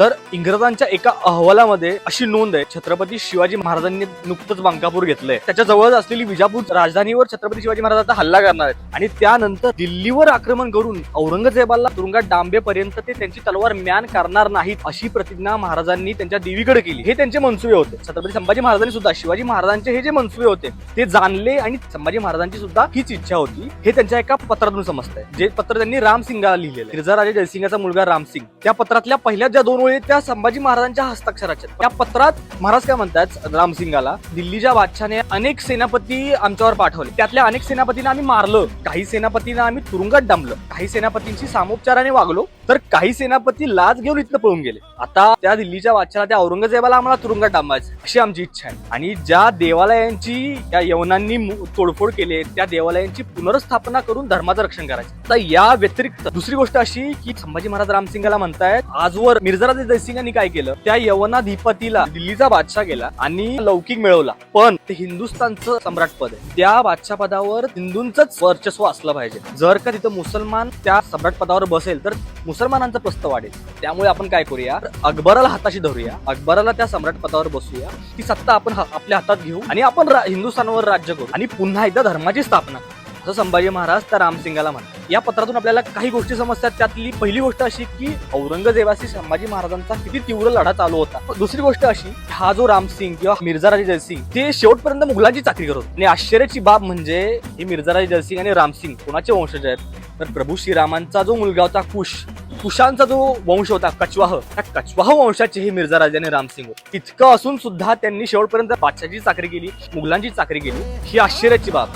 तर इंग्रजांच्या एका अहवालामध्ये अशी नोंद आहे छत्रपती शिवाजी महाराजांनी नुकतंच बांकापूर घेतलंय. त्याच्याजवळ असलेली विजापूर राजधानीवर छत्रपती शिवाजी महाराजांचा हल्ला करणार आहेत. आणि त्यानंतर दिल्लीवर आक्रमण करून औरंगजेबाला तुरुंगात डांबेपर्यंत ते त्यांची तलवार म्यान करणार नाहीत अशी प्रतिज्ञा महाराजांनी त्यांच्या देवीकडे केली. हे त्यांचे मनसुबे होते. छत्रपती संभाजी महाराजांनी सुद्धा शिवाजी महाराजांचे हे जे मनसुबे होते ते जाणले आणि संभाजी महाराजांची सुद्धा हीच इच्छा होती. हे त्यांच्या एका पत्रातून समजतंय. जे पत्र त्यांनी रामसिंगाला लिहिलेलं आहे. राजे जयसिंगाचा मुलगा रामसिंग. त्या पत्रातल्या पहिल्या ज्या दोन ओळी त्या संभाजी महाराजांच्या हस्ताक्षराच्या त्या पत्रात महाराज काय म्हणतात? रामसिंगाला दिल्लीच्या बादशाने अनेक सेनापती आमच्यावर पाठवले. त्यातल्या अनेक सेनापतींना आम्ही मारलं काही सेनापतींना आम्ही तुरुंगात डांबलं काही सेनापतींशी सामोपचाराने वागलो तर काही सेनापती लाच घेऊन इथनं पळून गेले. आता त्या दिल्लीच्या बादशाला त्या औरंगजेबाला आम्हाला तुरुंगात डांबायचं अशी आमची इच्छा आहे. आणि ज्या देवालयांची या यवनांनी मु- तोडफोड केली त्या देवालयांची पुनर्स्थापना करून धर्माचं रक्षण करायचं तर या व्यतिरिक्त दुसरी गोष्ट अशी की संभाजी महाराज रामसिंगाला म्हणतायत आजवर मिर्झाराजे जयसिंगांनी काय केलं? त्या यवनाधिपतीला दिल्लीचा बादशाह गेला आणि लौकिक मिळवला. पण ते हिंदुस्थानचं सम्राट पद आहे. त्या बादशाह पदावर हिंदूंच वर्चस्व असलं पाहिजे. जर का तिथं मुसलमान त्या सम्राट पदावर बसेल तर मुसलमानांचं प्रस्त वाढेल. त्यामुळे आपण काय करूया? अकबराला हाताशी धरूया. अकबराला त्या सम्राट पदावर बसूया. ती सत्ता आपण आपल्या हातात घेऊ आणि आपण हिंदुस्थानवर राज्य करू. आणि पुन्हा एकदा धर्माची स्थापना. करू. असं संभाजी महाराज त्या रामसिंगाला म्हणतात. या पत्रातून आपल्याला काही गोष्टी समजतात. त्यातली पहिली गोष्ट अशी की औरंगजेबाशी संभाजी महाराजांचा किती तीव्र लढा चालू होता. दुसरी गोष्ट अशी हा जो रामसिंग किंवा मिर्झा राजे जयसिंग ते शेवटपर्यंत मुघलांची चाकरी करत आणि आश्चर्याची बाब म्हणजे हे मिर्झा राजे जयसिंग आणि रामसिंग कोणाचे वंशज आहेत? तर प्रभू श्रीरामांचा जो मुलगा होता कुश कुशांचा जो वंश होता कचवाह त्या कचवाह वंशाचे हे मिर्झा राजे आणि रामसिंग होते. इतकं असून सुद्धा त्यांनी शेवटपर्यंत बादशाची चाकरी केली मुघलांची चाकरी केली. ही आश्चर्याची बाब.